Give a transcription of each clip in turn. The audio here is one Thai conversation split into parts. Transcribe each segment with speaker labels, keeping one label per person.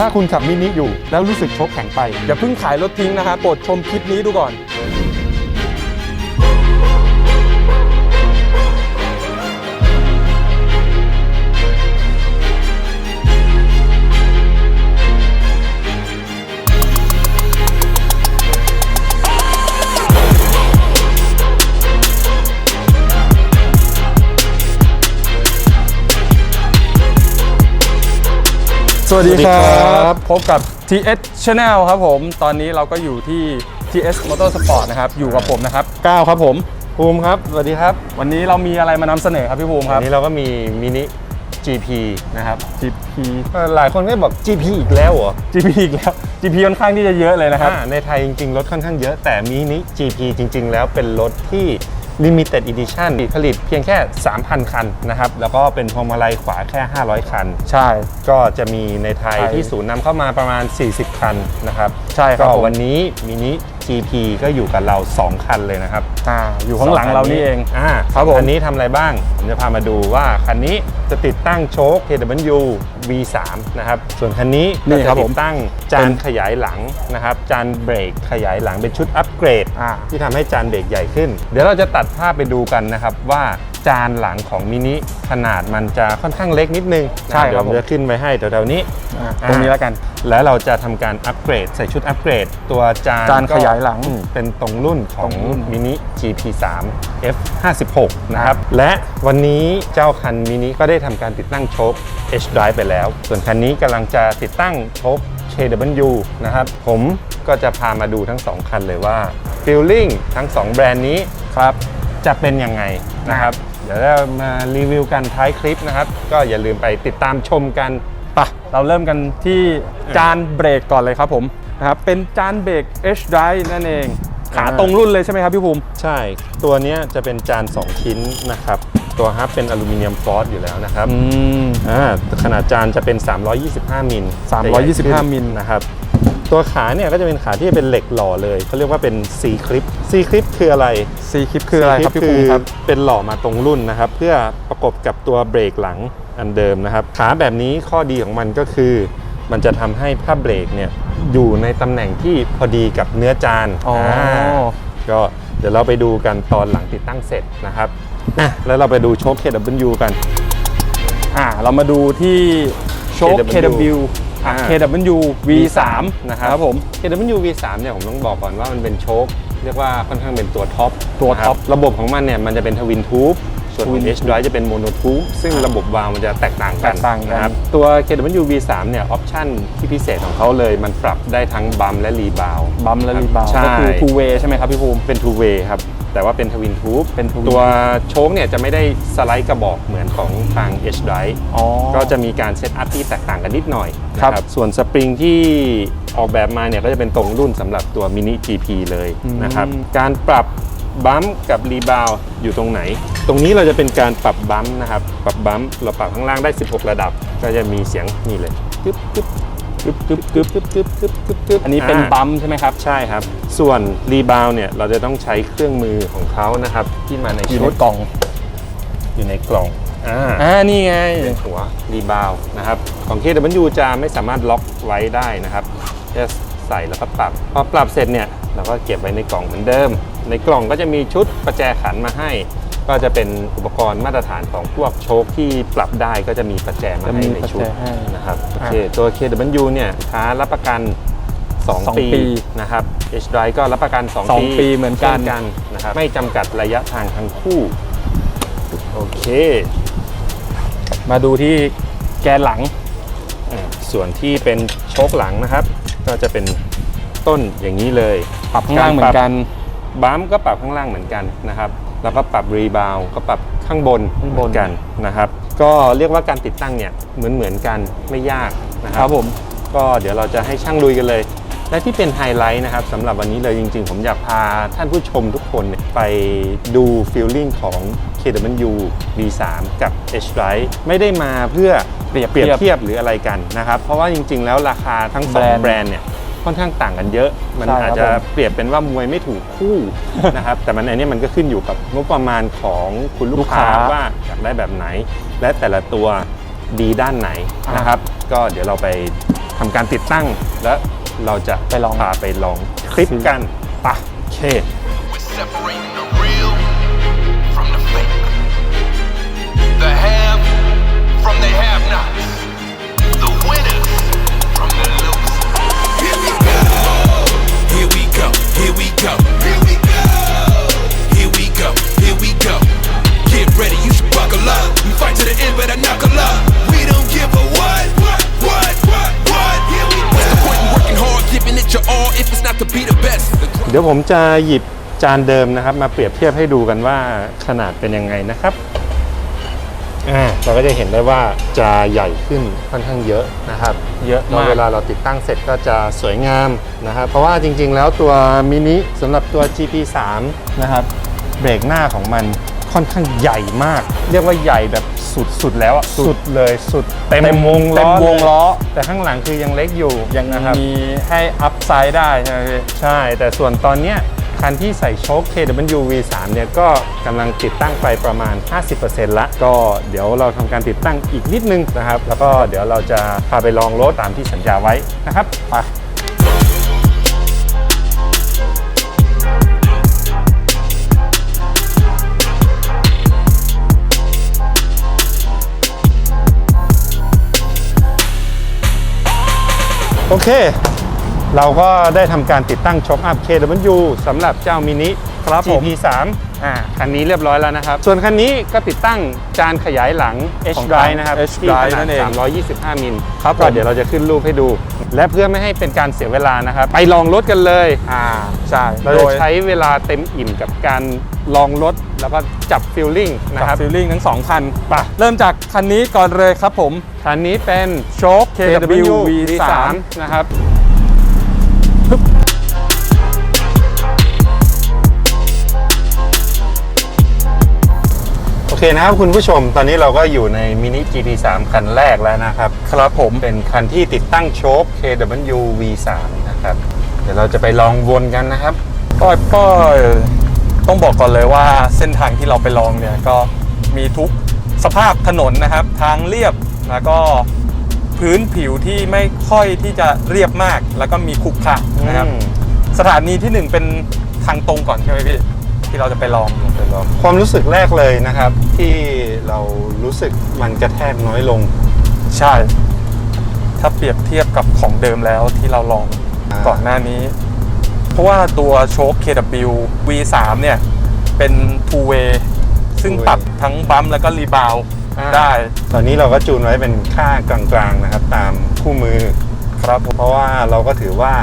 Speaker 1: ถ้าคุณขับมินิอยู่แล้วรู้สึกชกแข็งไปอย่าเพิ่งขายรถทิ้งนะครับโปรดชมคลิปนี้ดูก่อน สวัสดีค
Speaker 2: สวัสดี
Speaker 1: รั
Speaker 2: ครับบ
Speaker 1: พบกับ TS Channel ครับผม ตอนนี้เราก็อยู่ที่ TS Motorsport นะครับอยู่กับผมนะครับก้าวครับผม
Speaker 2: ภูมิครับสวัสดีครับ
Speaker 1: วันนี้เรามีอะไรมานำเสนอครับพี่ภูมิค
Speaker 2: วั
Speaker 1: รับ
Speaker 2: นนี้เราก็มีมินิ GP นะครับ
Speaker 1: GP
Speaker 2: เอ่อหลายคนก็บอก GP อีกแล้วเหรอ
Speaker 1: GP อีกแล้ว GP ค่อนข้างที่จะเยอะเลยนะครับ
Speaker 2: อ่าในไทยจริงๆ รถค่อนข้างเยอะแต่มินิ GP จริง ๆ แล้วเป็นรถที่ Limited Edition ผลิตเพียงแค่ 3,000 คันนะครับ แล้วก็เป็นพวงมาลัยขวาแค่ 500 คัน
Speaker 1: ใช่
Speaker 2: ก็จะมีในไทย
Speaker 1: ไทย
Speaker 2: ที่ศูนย์นำเข้ามาประมาณ 40 คันนะครับ
Speaker 1: ใช่ครับ
Speaker 2: ก็
Speaker 1: ผม
Speaker 2: วันนี้มินิ GP ก็อยู่กับเรา 2 คันเลยนะครับ
Speaker 1: อ่าอยู่ข้างหลังเรานี่เอง
Speaker 2: อ่า
Speaker 1: ครับผม
Speaker 2: คันนี้ทำอะไรบ้าง ผมจะพามาดูว่า คันนี้จะติดตั้งโชค KW V3 นะครับ ส่วนคันนี้
Speaker 1: นี่
Speaker 2: ก็
Speaker 1: ครั
Speaker 2: จะ
Speaker 1: บ
Speaker 2: ติ
Speaker 1: ผม
Speaker 2: ดตั้งจาน
Speaker 1: เป็น
Speaker 2: ขยายหลังนะครับ จานเบรกขยายหลังเป็นชุดอัปเกรด
Speaker 1: อ่า
Speaker 2: ที่ทำให้จานเบรกใหญ่ขึ้น เดี๋ยวเราจะตัดภาพไปดูกันนะครับว่าจานหลังของมินิขนาดมันจะค่อนข้างเล็กนิดนึงนะ
Speaker 1: ใช่
Speaker 2: เดี๋ยว
Speaker 1: ครับ
Speaker 2: ผมจะขึ้นไว้ให้แถวๆนี้
Speaker 1: อ่าตรงนี้แล้วกัน
Speaker 2: แล้วเราจะทำการอัปเกรดใส่ชุดอัปเกรด ตัวจาน
Speaker 1: จาน
Speaker 2: ก็
Speaker 1: ขยายหลัง
Speaker 2: อืมเป็นตรงรุ่นของ
Speaker 1: ตรงรุ่น
Speaker 2: มินิ GP3 F56 นะครับ และวันนี้เจ้าคันมินิก็ได้ทำการติดตั้งโชค H Drive ไปแล้ว ส่วนคันนี้กำลังจะติดตั้งโชค KW นะครับ ผมก็จะพามาดูทั้ง 2 คันเลยว่า Feeling ทั้ง 2 แบรนด์นี้
Speaker 1: ครับ
Speaker 2: จะเป็นยังไงนะครับ เดี๋ยวเรามารีวิวกันท้ายคลิปนะครับ ก็อย่าลืมไปติดตามชมกัน
Speaker 1: ปะเราเริ่มกันที่จานเบรกก่อนเลยครับผมนะครับเป็นจานเบรก H Drive นั่นเอง ขา
Speaker 2: อ่า
Speaker 1: ตรงรุ่นเลยใช่ไหมครับพี่ภูมิ
Speaker 2: ใช่ตัวเนี้ยจะเป็นจาน 2 ชิ้นนะครับ ตัวฮับเป็นอลูมิเนียมฟอสอยู่แล้วนะครับ
Speaker 1: อืม
Speaker 2: อ่าขนาดจานจะเป็น 325 มิล
Speaker 1: 325 มิล
Speaker 2: นะครับ ตัวขาเนี่ยก็จะเป็นขาที่เป็นเหล็กหล่อเลยเขาเรียกว่าเป็น C คลิป C คลิปคืออะไร
Speaker 1: ซีคลิปคืออะไรครับ
Speaker 2: C
Speaker 1: พี่ภูมิครับ
Speaker 2: เป็นหล่อมาตรงรุ่นนะครับ เพื่อประกบกับตัวเบรกหลังอันเดิมนะครับ ขาแบบนี้ข้อดีของมันก็คือ มันจะทำให้ผ้าเบรกเนี่ยอยู่ในตำแหน่งที่พอดีกับเนื้อจาน
Speaker 1: อ๋ออ่า
Speaker 2: ก็เดี๋ยวเราไปดูกันตอนหลังติดตั้งเสร็จนะครับอะแล้วเราไปดูโชค KW กัน
Speaker 1: อ่าเรามาดูที่โชค
Speaker 2: KW
Speaker 1: KW อะ
Speaker 2: อ่า
Speaker 1: KW V3
Speaker 2: นะครับ
Speaker 1: ผม
Speaker 2: KW V3 เนี่ยผมต้องบอกก่อนว่ามันเป็นโชคเรียกว่าค่อนข้างเป็นตัวท็อป
Speaker 1: ตัวท็อป
Speaker 2: นะครับระบบของมันเนี่ยมันจะเป็นทวินทูบส่วนของ
Speaker 1: Twin
Speaker 2: H Drive จะเป็นโมโนทูบซึ่งระบบวาล์วมันจะแตกต่างกัน
Speaker 1: แตกต่างกัน
Speaker 2: นะครับตัว KW V3 เนี่ยออปชั่นที่พิเศษของเขาเลยมันปรับได้ทั้งบัมและรีบาว
Speaker 1: บัมและรีบาว
Speaker 2: ใช่
Speaker 1: ก็คือ two way ใช่ไหมครับพี่ภูมิ
Speaker 2: เป็น two way ครับ แต่ว่าเป็นทวินทูบ
Speaker 1: เป็น twin
Speaker 2: ตัวโชคเนี่ยจะไม่ได้สไลด์กระบอกเหมือนของทาง H Drive
Speaker 1: อ๋อ
Speaker 2: ก็จะมีการเซตอัพที่แตกต่างกันนิดหน่อยนะครับส่วนสปริงที่ออกแบบมาเนี่ยก็จะเป็นตรงรุ่นสำหรับตัวมินิ GP เลย
Speaker 1: อืม
Speaker 2: นะครับการปรับบัมป์กับรีบาวอยู่ตรงไหน ตรงนี้เราจะเป็นการปรับบัมป์นะครับ ปรับบัมป์เราปรับข้างล่างได้ 16 ระดับ ก็จะมีเสียงนี่เลยกึ๊บกึ๊บ กึบกึบกึบกึบกึบกึบกึบกึบ
Speaker 1: อันนี้เป็นบัมใช่ไหมครับ
Speaker 2: ใช่ครับ ส่วนรีบาวเนี่ยเราจะต้องใช้เครื่องมือของเขานะครับ ที่มาใน
Speaker 1: อยู่
Speaker 2: ชุด
Speaker 1: กล่อง
Speaker 2: อยู่ในกล่องอ่า
Speaker 1: อ่านี่ไง
Speaker 2: เป็นหัวรีบาวนะครับของ KW จะไม่สามารถล็อกไว้ได้นะครับจะใส่แล้วก็ปรับ พอปรับเสร็จเนี่ยเราก็เก็บไว้ในกล่องเหมือนเดิม ในกล่องก็จะมีชุดประแจขันมาให้ ก็จะเป็นอุปกรณ์มาตรฐานของพวกโชคที่ปรับได้ก็จะมีประแจมาให้ในชุดนะครับ โอ
Speaker 1: อ่า
Speaker 2: เคตัว KW เนี่ยค้ารับประกัน
Speaker 1: สอง
Speaker 2: 2ปี
Speaker 1: ปี
Speaker 2: นะครับ H Drive ก็รับประกัน
Speaker 1: สอง
Speaker 2: 2ปี
Speaker 1: ปีเหมือนกัน
Speaker 2: ช่กันนะครับไม่จำกัดระยะทางทั้งคู่โอเค
Speaker 1: มาดูที่แกนหลัง
Speaker 2: อ่าส่วนที่เป็นโชคหลังนะครับ ก็จะเป็นต้นอย่างนี้เลย
Speaker 1: ปรับข้างล่างเหมือนกัน
Speaker 2: บัมป์ก็ปรับข้างล่างเหมือนกันนะครับ แล้วก็ปรับรีบาวก็ปรับข้างบน
Speaker 1: ข้างบน
Speaker 2: เหมือนกันนะครับ ก็เรียกว่าการติดตั้งเนี่ยเหมือนเหมือนๆกันไม่ยากนะค
Speaker 1: ค
Speaker 2: รั
Speaker 1: รับผม
Speaker 2: ก็เดี๋ยวเราจะให้ช่างลุยกันเลย และที่เป็นไฮไลท์นะครับสำหรับวันนี้เลยจริงๆ ผมอยากพาท่านผู้ชมทุกคนเนี่ยไปดูฟีลลิ่งของ KW V3 กับ H Drive ไม่ได้มาเพื่อ
Speaker 1: เปรียบ
Speaker 2: เปรียบ
Speaker 1: เทียบ
Speaker 2: เทียบหรืออะไรกันนะครับ เพราะว่าจริงๆ แล้วราคาทั้งสอง
Speaker 1: แบรนด์
Speaker 2: แบรนด์เนี่ย ค่อนข้างต่างกันเยอะ มัน
Speaker 1: ใช่ครับ
Speaker 2: อาจจะ
Speaker 1: ผม
Speaker 2: เปรียบเป็นว่ามวยไม่ถูกคู่นะครับ แต่มันอันนี้มันก็ขึ้นอยู่กับงบประมาณของคุณลูกค้า
Speaker 1: ลูกค้า
Speaker 2: ว่าอยากได้แบบไหน และแต่ละตัวดีด้านไหนนะครับ ก็เดี๋ยวเราไปทำการติดตั้ง และเราจะ
Speaker 1: ไปลอง
Speaker 2: พาไปลองคลิปกันปะโอเค
Speaker 3: We're separating the
Speaker 2: เดี๋ยวผมจะหยิบจานเดิมนะครับ มาเปรียบเทียบให้ดูกันว่าขนาดเป็นยังไงนะครับอ่าเราก็จะเห็นได้ว่าจะใหญ่ขึ้นค่อนข้างเยอะนะครับ
Speaker 1: เยอะมาก
Speaker 2: เวลาเราติดตั้งเสร็จก็จะสวยงามนะครับ เพราะว่าจริงๆ แล้วตัวมินิสำหรับตัว GP3 นะครับเบรกหน้าของมัน ค่อนข้างใหญ่มาก เรียกว่าใหญ่แบบสุดๆแล้วอะสุดเลยสุดเต็มวงล้อ
Speaker 1: เต็มวงล้อ
Speaker 2: เลยแต่ข้างหลังคือยังเล็กอยู่
Speaker 1: ยัง
Speaker 2: นะครับ
Speaker 1: มีให้อัพไซด์ได้ใช่ไหมพี่
Speaker 2: ใช่ แต่ส่วนตอนเนี้ยคันที่ใส่โชค KW V3 เนี่ยก็กำลังติดตั้งไปประมาณ 50%ละ ก็เดี๋ยวเราทำการติดตั้งอีกนิดนึงนะครับ แล้วก็เดี๋ยวเราจะพาไปลองรถตามที่สัญญาไว้นะครับ ไป โอเค เราก็ได้ทำการติดตั้งช็อคอัพ KW สำหรับเจ้ามินิ
Speaker 1: ครับผม
Speaker 2: GP3 อ่าคันนี้เรียบร้อยแล้วนะครับ ส่วนคันนี้ก็ติดตั้งจานขยายหลัง H
Speaker 1: ของ
Speaker 2: drive นะครับ
Speaker 1: H
Speaker 2: ที่ข
Speaker 1: drive
Speaker 2: นา
Speaker 1: นั่
Speaker 2: ด
Speaker 1: นเอง
Speaker 2: 325 มิล
Speaker 1: ครับ
Speaker 2: ก็
Speaker 1: ผม
Speaker 2: เดี๋ยวเราจะขึ้นรูปให้ดู และเพื่อไม่ให้เป็นการเสียเวลานะครับ ไปลองรถกันเลย
Speaker 1: อ่าใช่
Speaker 2: เรา
Speaker 1: โด
Speaker 2: จะ
Speaker 1: ย
Speaker 2: ใช้เวลาเต็มอิ่มกับการลองรถแล้วก็จับฟิลลิ่งนะ
Speaker 1: กั
Speaker 2: ครับ
Speaker 1: ฟิลลิ่งทั้งสองคัน
Speaker 2: ไป
Speaker 1: เริ่มจากคันนี้ก่อนเลยครับผม
Speaker 2: คันนี้เป็น
Speaker 1: โชค KW V3
Speaker 2: นะครับ เคนะครับคุณผู้ชม ตอนนี้เราก็อยู่ในมินิ GT3 คันแรกแล้วนะครับ
Speaker 1: ครับผม
Speaker 2: เป็นคันที่ติดตั้งโชค KW V3 นะครับ เดี๋ยวเราจะไปลองวนกันนะครับ
Speaker 1: ก็ก็ต้องบอกก่อนเลยว่าเส้นทางที่เราไปลองเนี่ยก็มีทุกสภาพถนนนะครับ ทางเรียบแล้วก็พื้นผิวที่ไม่ค่อยที่จะเรียบมาก แล้วก็มีขรุขระนะครับ
Speaker 2: อืม
Speaker 1: สถานีที่หนึ่งเป็นทางตรงก่อนใช่ไหมพี่ ที่เราจะไปลอง
Speaker 2: ไปลองความรู้สึกแรกเลยนะครับ ที่เรารู้สึกมันกระแทกน้อยลง
Speaker 1: ใช่ ถ้าเปรียบเทียบกับของเดิมแล้วที่เราลอง
Speaker 2: อ่า
Speaker 1: ก่อนหน้านี้ เพราะว่าตัวโชค KW V3 เนี่ย เป็น two way ซึ่งปรับทั้งบัมป์แล้วก็รีบาวด์
Speaker 2: อ่า
Speaker 1: ได้
Speaker 2: ตอนนี้เราก็จูนไว้เป็นค่ากลางๆนะครับ ตามคู่มือ
Speaker 1: ครับผม
Speaker 2: เพราะว่าเราก็ถือว่า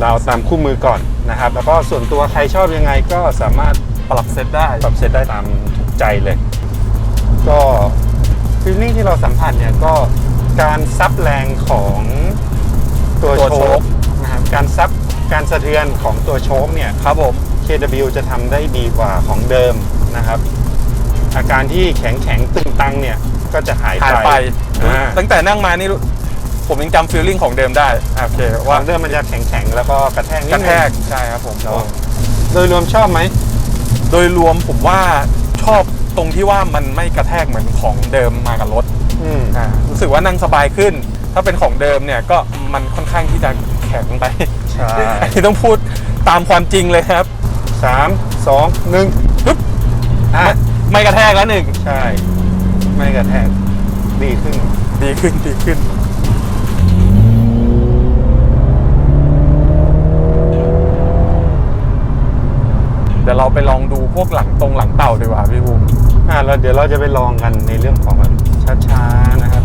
Speaker 2: เราตามคู่มือก่อนนะครับ แล้วก็ส่วนตัวใครชอบยังไงก็สามารถ
Speaker 1: ปรับเซตได้
Speaker 2: ปรับเซตได้ตามถูกใจเลย ก็ฟีลลิ่งที่เราสัมผัสเนี่ยก็การซับแรงของตัว
Speaker 1: ตัว
Speaker 2: โช
Speaker 1: โช
Speaker 2: ค
Speaker 1: ค
Speaker 2: นะครับการซับการสะเทือนของตัวโชคเนี่ย
Speaker 1: ครับผม
Speaker 2: KW จะทำได้ดีกว่าของเดิมนะครับ อาการที่แข็งแข็งๆตึงตังเนี่ยก็จะหาย
Speaker 1: หาย
Speaker 2: ไป
Speaker 1: ไป
Speaker 2: อ่า
Speaker 1: ตั้งแต่นั่งมานี่รู้ผมยังจำฟีลลิ่งของเดิมได้อะโอเค
Speaker 2: ข
Speaker 1: ว่า
Speaker 2: องเดิมมันจะแข็งแข็งๆแล้วก็กระแทกนิด
Speaker 1: กระ
Speaker 2: นึง
Speaker 1: แทก ใช่ครับผม
Speaker 2: เนอะโดยรวมชอบไหม
Speaker 1: โดยรวมผมว่าชอบตรงที่ว่ามันไม่กระแทกเหมือนของเดิมมากับรถ
Speaker 2: อืม
Speaker 1: อ่ารู้สึกว่านั่งสบายขึ้น ถ้าเป็นของเดิมเนี่ยก็มันค่อนข้างที่จะแข็งไป
Speaker 2: ใช่
Speaker 1: อันนี้ต้องพูดตามความจริงเลยครับ
Speaker 2: สามสองหนึ่ง
Speaker 1: ปึ๊บ
Speaker 2: อะ
Speaker 1: ไม่กระแทกแล้วหนึ่ง
Speaker 2: ใช่ ไม่กระแทกดีขึ้น
Speaker 1: ดีขึ้นดีขึ้น ดี๋ยวเราไปลองดูพวกหลังตรงหลังเต่าดีกว่าพี่บูม
Speaker 2: อะแล้วเดี๋ยวเราจะไปลองกันในเรื่องของแบบช้าๆนะครับ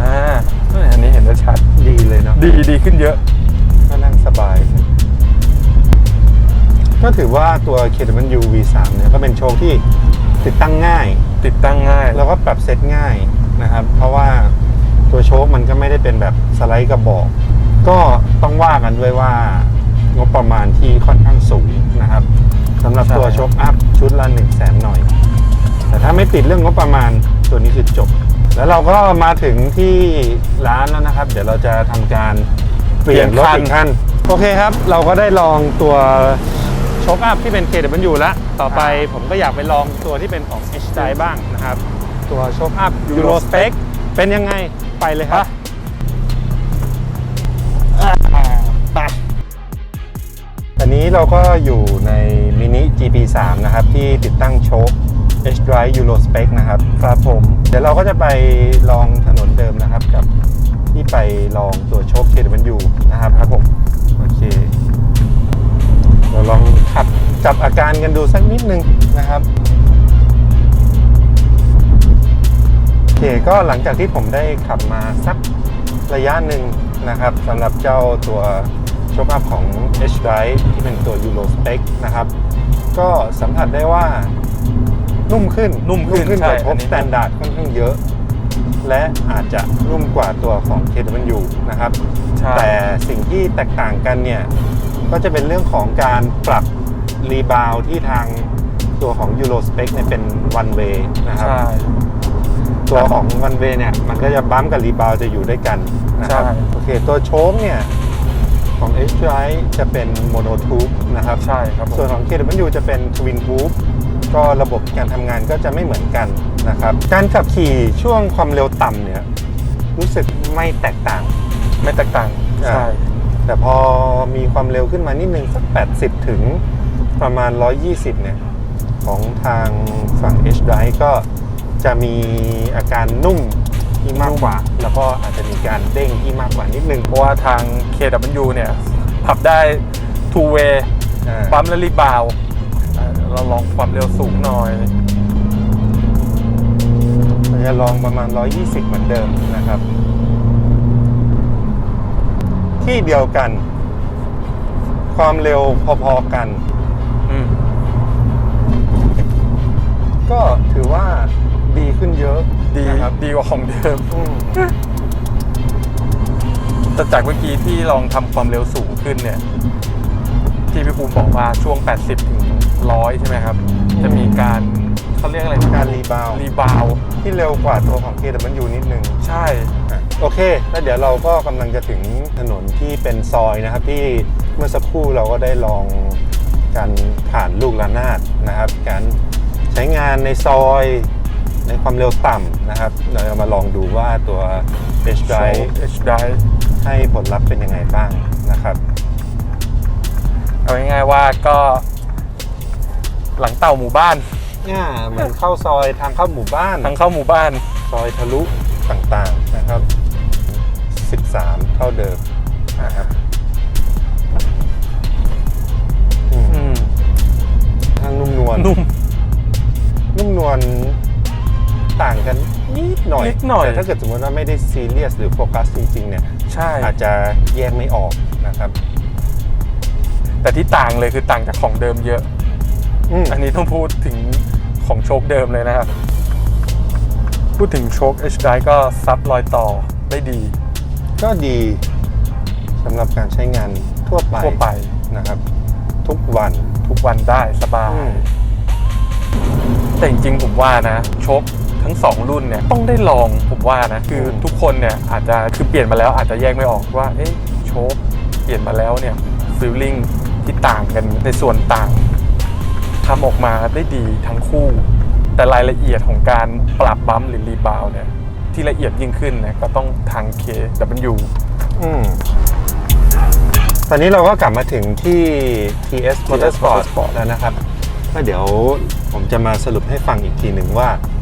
Speaker 1: อ่าอันนี้เห็นได้ชัด
Speaker 2: ดีเลยเนาะ
Speaker 1: ดีดีขึ้นเยอะ
Speaker 2: ก็นั่งสบายเลยก็ถือว่าตัว KW V3 เนี่ยก็เป็นโชคที่ติดตั้งง่าย
Speaker 1: ติดตั้งง่าย
Speaker 2: แล้วก็ปรับเซตง่ายนะครับ เพราะว่าตัวโชคมันก็ไม่ได้เป็นแบบสไลด์กระบอก ก็ต้องว่ากันด้วยว่างบประมาณที่ค่อนข้างสูงนะครับสำหรับ
Speaker 1: ใช่
Speaker 2: ตัวโชคอัพชุดละ1 0 0 0 0แสนหน่อย แต่ถ้าไม่ติดเรื่องงบประมาณตัวนี้คือจบ แล้วเราก็มาถึงที่ร้านแล้วนะครับ เดี๋ยวเราจะทำการเปลี่ยนรถอีกคันโอเคครับ เราก็ได้ลองตัวโชคอัพที่เป็น KW แล้ว ต่อไปผมก็อยากไปลองตัวที่เป็นของ H ใจบ้างนะครับตตัวโชคอัพยูโรสเปคเป็นยังไงไปเลยครับ อันนี้เราก็อยู่ในมินิ GP3 นะครับ ที่ติดตั้งโชค H Drive Euro Spec นะครับ
Speaker 1: ครับผม
Speaker 2: เดี๋ยวเราก็จะไปลองถนนเดิมนะครับกับที่ไปลองตัวโชค KW นะครับครับผม โอเค เราลองขับจับอาการกันดูสักนิดนึงนะครับโอเคก็หลังจากที่ผมได้ขับมาสักระยะหนึ่งนะครับสำหรับเจ้าตัว โชคอัพของ H Drive ที่เป็นตัว Euro Spec นะครับ ก็สัมผัสได้ว่านุ่มขึ้น
Speaker 1: นุ่มขึ้น
Speaker 2: ขึ้นกว่า
Speaker 1: ใช่
Speaker 2: โช
Speaker 1: อั
Speaker 2: คน
Speaker 1: นี้
Speaker 2: สแตนดาร์ดค่อนข้างเยอะ และอาจจะนุ่มกว่าตัวของ KW นะครับ
Speaker 1: ใช่
Speaker 2: แต่สิ่งที่แตกต่างกันเนี่ย ก็จะเป็นเรื่องของการปรับรีบาวที่ทางตัวของ Euro Spec เนี่ยเป็น one way นะครับ
Speaker 1: ใช่
Speaker 2: ตัวของ one way เนี่ย มันก็จะบัมป์กับรีบาวจะอยู่ด้วยกันนะครับ
Speaker 1: ใช่
Speaker 2: โอเคตัวโชคเนี่ย ของ H Drive จะเป็น mono tube นะครับ
Speaker 1: ใช่ครับผม
Speaker 2: ส่วนของ KW จะเป็น Twin Tube ก็ระบบการทำงานก็จะไม่เหมือนกันนะครับการขับขี่ช่วงความเร็วต่ำเนี่ยรู้สึกไม่แตกต่าง
Speaker 1: ไม่แตกต่างใช่
Speaker 2: แต่พอมีความเร็วขึ้นมานิดนึงสัก 80 ถึงประมาณ 120 เนี่ย ของทางฝั่ง H Drive ก็จะมีอาการนุ่ม ที่มากกว่า แล้วก็อาจจะมีการเด้งที่มากกว่านิดนึง
Speaker 1: เพราะว่าทาง KW เนี่ยขับได้ two way
Speaker 2: อ่า
Speaker 1: ปั๊มและรีบาวด์อ่าเราลองความเร็วสูงหน่อย
Speaker 2: เราจะลองประมาณ 120 เหมือนเดิมนะครับ ที่เดียวกัน ความเร็วพอๆกัน
Speaker 1: อืม
Speaker 2: ก็ถือว่าดีขึ้นเยอะ
Speaker 1: ดี
Speaker 2: นะครับ
Speaker 1: ดีกว่าของเดิม
Speaker 2: อืม
Speaker 1: แต่จากเมื่อกี้ที่ลองทำความเร็วสูงขึ้นเนี่ย ที่พี่ภูมิบอกว่าช่วง 80 ถึง 100 ใช่ไหมครับ จะมีการเขาเรียกอะไรนะ
Speaker 2: การรีบาวด์
Speaker 1: รีบาวด์
Speaker 2: ที่เร็วกว่าตัวของ KW นิดนึง
Speaker 1: ใช่
Speaker 2: อะโอเค แล้วเดี๋ยวเราก็กำลังจะถึงถนนที่เป็นซอยนะครับที่เมื่อสักครู่เราก็ได้ลองการผ่านลูกระนาดนะครับ การใช้งานในซอย ในความเร็วต่ำนะครับ เราจะมาลองดูว่าตัว H Drive
Speaker 1: H Drive
Speaker 2: ให้ผลลัพธ์เป็นยังไงบ้างนะครับ
Speaker 1: เอาง่ายๆว่าก็ หลังเต่าหมู่บ้าน
Speaker 2: เนี่ยเหมือนเข้าซอยทางเข้าหมู่บ้าน
Speaker 1: ทางเข้าหมู่บ้าน
Speaker 2: ซอยทะลุต่างๆนะครับ 13 เท่าเดิมนะครับอืม
Speaker 1: อืม
Speaker 2: ทางนุ่มนวล
Speaker 1: นุ่ม
Speaker 2: นุ่มนวล ต่างกันนิดหน่อย
Speaker 1: นิดหน่อย
Speaker 2: แต่ถ้าเกิดสมมติว่าไม่ได้ซีเรียสหรือโฟกัสจริงๆเนี่ย
Speaker 1: ใช่
Speaker 2: อาจจะแยกไม่ออกนะครับ
Speaker 1: แต่ที่ต่างเลยคือต่างจากของเดิมเยอะ
Speaker 2: อืม
Speaker 1: อันนี้ต้องพูดถึงของโชคเดิมเลยนะครับ พูดถึงโชค H Drive ก็ซับรอยต่อได้ดี
Speaker 2: ก็ดีสำหรับการใช้งานทั่วไป
Speaker 1: ทั่วไป
Speaker 2: นะครับ ทุกวัน
Speaker 1: ทุกวันได้สบา
Speaker 2: อื
Speaker 1: ย
Speaker 2: ม
Speaker 1: แต่จริงๆผมว่านะ โชค ทั้งสองรุ่นเนี่ยต้องได้ลองผมว่านะคือทุกคนเนี่ยอาจจะคือเปลี่ยนมาแล้วอาจจะแยกไม่ออกว่าเอ๊ะโชคเปลี่ยนมาแล้วเนี่ยฟิลลิ่งที่ต่างกันในส่วนต่างทำออกมาได้ดีทั้งคู่ แต่รายละเอียดของการปรับบัมป์หรือรีบาวด์เนี่ยที่ละเอียดยิ่งขึ้นเนี่ยก็ต้องทาง KW
Speaker 2: อืมตอนนี้เราก็กลับมาถึงที่ TS Motorsport
Speaker 1: Motorsport
Speaker 2: แล้วนะครับก็เดี๋ยวผมจะมาสรุปให้ฟังอีกทีหนึ่งว่าหลัง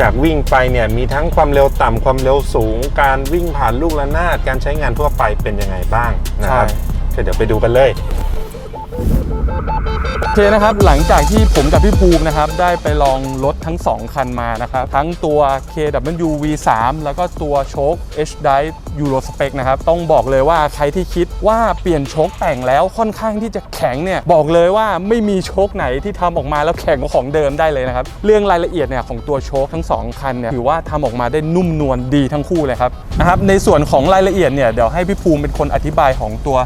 Speaker 2: จากวิ่งไปเนี่ยมีทั้งความเร็วต่ำความเร็วสูง การวิ่งผ่านลูกระนาดการใช้งานทั่วไปเป็นยังไงบ้างนะครับ
Speaker 1: ใช่
Speaker 2: ก็เดี๋ยวไปดูกันเลย
Speaker 1: โอเคนะครับหลังจากที่ผมกับพี่ภูมินะครับได้ไปลองรถทั้ง 2 คันมานะครับทั้งตัว KW V3 แล้วก็ตัวโชค H Drive Euro Spec นะครับต้องบอกเลยว่าใครที่คิดว่าเปลี่ยนโชคแต่งแล้วค่อนข้างที่จะแข็งเนี่ยบอกเลยว่าไม่มีโชคไหนที่ทำออกมาแล้วแข็งกว่าของเดิมได้เลยนะครับเรื่องรายละเอียดเนี่ยของตัวโชคทั้ง 2 คันเนี่ยถือว่าทำออกมาได้นุ่มนวลดีทั้งคู่เลยครับนะครับในส่วนของรายละเอียดเนี่ยเดี๋ยวให้พี่ภูมิเป็นคนอธิบายของตัว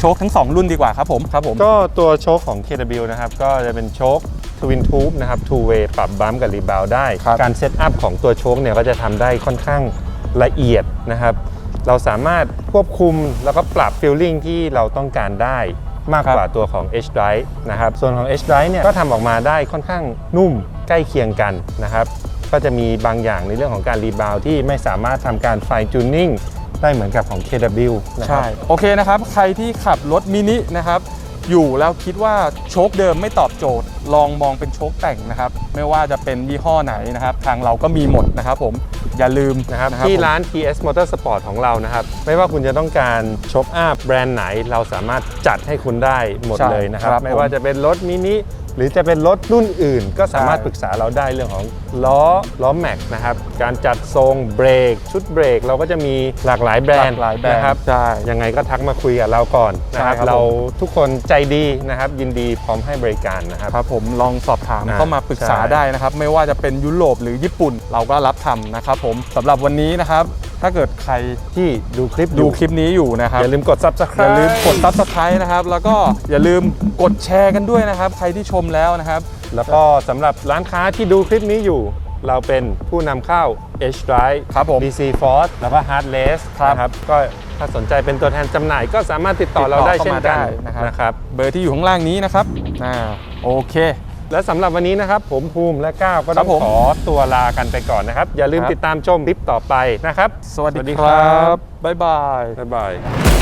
Speaker 1: โชคทั้งสองรุ่นดีกว่าครับผมครับผม
Speaker 2: ก็ตัวโชคของ KW นะครับก็จะเป็นโชค Twin Tube นะครับ Two Way ปรับบัมป์กับรีบาวได้
Speaker 1: ครับ
Speaker 2: การเซตอัพของตัวโชคเนี่ยก็จะทำได้ค่อนข้างละเอียดนะครับ เราสามารถควบคุมแล้วก็ปรับฟิลลิ่งที่เราต้องการได้มากกว่าตัวของ H Drive นะครับ ส่วนของ H Drive เนี่ยก็ทำออกมาได้ค่อนข้างนุ่มใกล้เคียงกันนะครับ ก็จะมีบางอย่างในเรื่องของการรีบาวด์ที่ไม่สามารถทำการไฟจูนนิ่ง ได้เหมือนกับของ KW นะครั
Speaker 1: ใช่ โอเคนะครับ ใครที่ขับรถมินินะครับ อยู่แล้วคิดว่าโชคเดิมไม่ตอบโจทย์ ลองมองเป็นโชคแต่งนะครับ ไม่ว่าจะเป็นยี่ห้อไหนนะครับ ทางเราก็มีหมดนะครับผม อย่าลืม
Speaker 2: นะครับ
Speaker 1: นะ
Speaker 2: ที่
Speaker 1: ผม
Speaker 2: ร้าน TS Motorsport ของเรานะครับ ไม่ว่าคุณจะต้องการชกอัพแบรนด์ไหน เราสามารถจัดให้คุณได้หมด
Speaker 1: ใช่
Speaker 2: เลยนะครับ
Speaker 1: ครับ
Speaker 2: ไม่ว่าจะเป็นรถมินิห รือจะเป็นรถรุ่นอื่น ก็สามารถ
Speaker 1: ใช่
Speaker 2: ปรึกษาเราได้เรื่องของล้อล้อแม็กนะครับการจัดทรงเบรกชุดเบรก เราก็จะมีหลากหลายแบรนด์
Speaker 1: หลายแบรนด์
Speaker 2: นะครับ
Speaker 1: ใช่
Speaker 2: ยังไงก็ทักมาคุยกับเราก่อนนะครับ
Speaker 1: ใช่ครับ
Speaker 2: เรา
Speaker 1: ผม
Speaker 2: ทุกคนใจดีนะครับ ยินดีพร้อมให้บริการนะครับ
Speaker 1: ครับผมลองสอบถาม
Speaker 2: อ่า
Speaker 1: เข้ามาปรึกษา
Speaker 2: ใช่
Speaker 1: ได้นะครับ ไม่ว่าจะเป็นยุโรปหรือญี่ปุ่นเราก็รับทำนะครับผมสำหรับวันนี้นะครับ ถ้าเกิดใคร
Speaker 2: ที่ดูคลิป
Speaker 1: ดูคลิปนี้อยู่นะครับ
Speaker 2: อย่าลืมกด subscribe
Speaker 1: อย่าลืมกด subscribe นะครับ แล้วก็อย่าลืมกดแชร์กันด้วยนะครับ ใครที่ชมแล้วนะครับ
Speaker 2: แล้วก็สำหรับร้านค้าที่ดูคลิปนี้อยู่ เราเป็นผู้นำเข้า H Drive
Speaker 1: ครับผม
Speaker 2: DC Force แล้วก็ Heartless
Speaker 1: ครับ
Speaker 2: นะครับก็ถ้าสนใจเป็นตัวแทนจำหน่ายก็สามารถติดต่อเราได้
Speaker 1: ติดต่อ
Speaker 2: เช่นกัน
Speaker 1: เข้ามาได้นะครับ
Speaker 2: นะครับ
Speaker 1: เบอร์ที่อยู่ข้างล่างนี้นะครับอ่าโอเค
Speaker 2: และสำหรับวันนี้นะครับ ผมภูมิและก้าวก็
Speaker 1: ครั
Speaker 2: ต้อบง
Speaker 1: ผม
Speaker 2: ขอตัวลากันไปก่อนนะครับ อย่าลืม
Speaker 1: ครับ
Speaker 2: ติดตามชมคลิปต่อไปนะครับ
Speaker 1: สวัสดีครับ บ๊ายบาย
Speaker 2: บ๊ายบาย